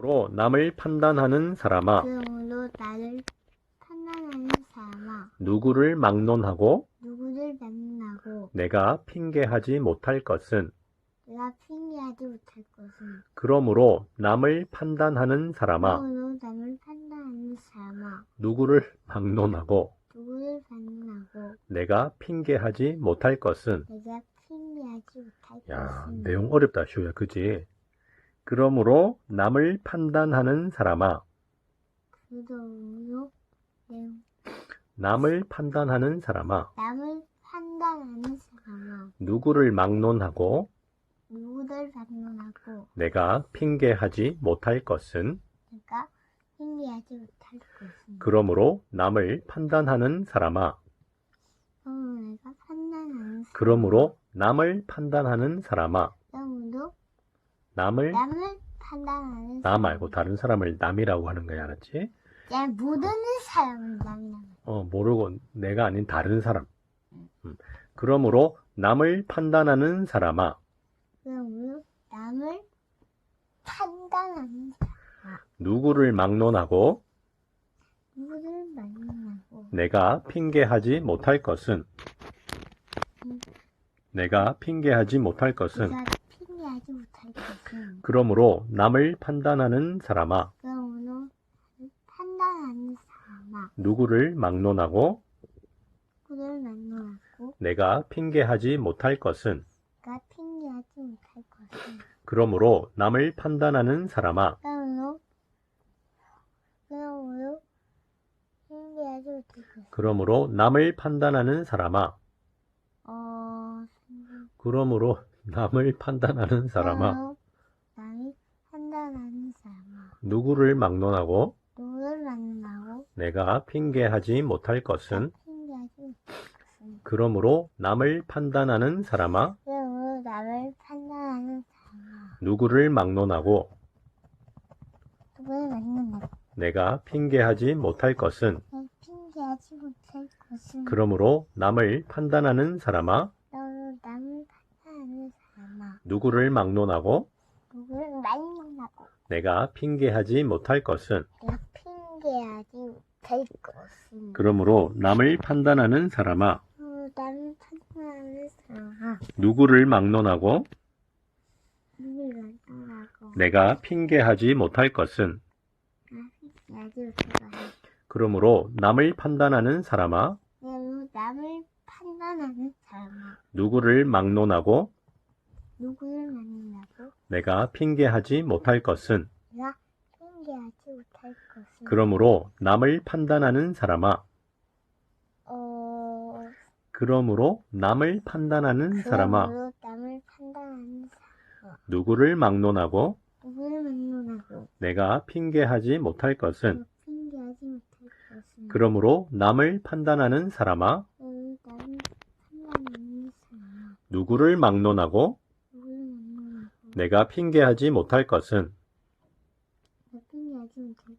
로 남을 판단하는 사람아, 그러므로 나를 판단하는 사람아, 누구를 막론하고? 누구를 만나고? 내가 핑계하지 못할 것은? 내가 핑계하지 못할 것은? 그러므로 남을 판단하는 사람아, 그러므로 남을 판단하는 사람아, 누구를 막론하고? 누구를 만나고? 내가 핑계하지 못할 것은? 내가 핑계하지 못할 야, 것은? 내용 어렵다, 슈야, 그지? 그러므로 남을 판단하는 사람아, 그러므로 내 남을 판단하는 사람아, 남을 판단하는 사람아, 누구를 막론하고? 누구를 만나고? 내가 핑계하지 못할 것은? 내가 핑계하지 못할 것은? 그러므로 남을 판단하는 사람아, 그러므로 내가 판단하는 사람아, 그러므로 남을 판단하는 사람아, 남을? 남을 판단하는 나 말고 다른 사람을 남이라고 하는 거야, 알았지? 야, 모든 사람을 남이라고 어, 모르고 내가 아닌 다른 사람. 음. 그러므로 남을 판단하는 사람아, 그러므로 남을 판단하는 사람. 누구를 막론하고? 누구를 만나고? 내가 핑계하지 못할 것은? 내가 핑계하지 못할 것은 그러므로 남을 판단하는 사람아, 그러므로 남을 판단하는 사람아 누구를 막론하고 누구를 만나고 내가 핑계하지 못할 것은? 내가 핑계하지 못할 것은? 그러므로 남을 판단하는 사람아, 그러므로 그러므로 핑계하지 못할 것은? 그러므로 남을 판단하는 사람아, 어 그러므로 남을 판단하는 사람아, 그러므로 남이 판단하는 사람아. 누구를 막론하고? 누구를 만나고? 내가 핑계하지 못할 것은? 핑계하지 것은. 그러므로 남을 판단하는 사람아, 그러므로 남을 판단하는 사람아. 누구를 막론하고? 누구를 만나고? 내가 핑계하지 못할 것은? 핑계하지 못할 것은? 그러므로 남을 판단하는 사람아, 너로 남을 판단하는 사람아 누구를 막론하고? 누구를 만나고? 내가 핑계하지 못할 것은? 내가 핑계하지 못할 것은. 그러므로 남을 판단하는 사람아, 너로 남을 판단하는 사람아. 누구를 막론하고? 누구를 만나고? 내가 핑계하지 못할 것은? 내가 핑계하지 못할 것은. 그러므로 남을 판단하는 사람아, 남을 판단하는 사람아. 누구를 막론하고 누구를 만나고? 내가 핑계하지 못할 것은. 내가 핑계하지 못할 것은. 그러므로 남을 판단하는 사람아, 어. 그러므로 남을 판단하는 사람아, 그러므로 남을 판단하는 사람 누구를 막론하고? 누구를 만나고? 내가 핑계하지 못할 것은. 핑계하지 못할 것은. 그러므로 남을 판단하는 사람아, 어, 남을 판단하는 사람 누구를 막론하고 내가 핑계하지 못할 것은? 핑계하지 못할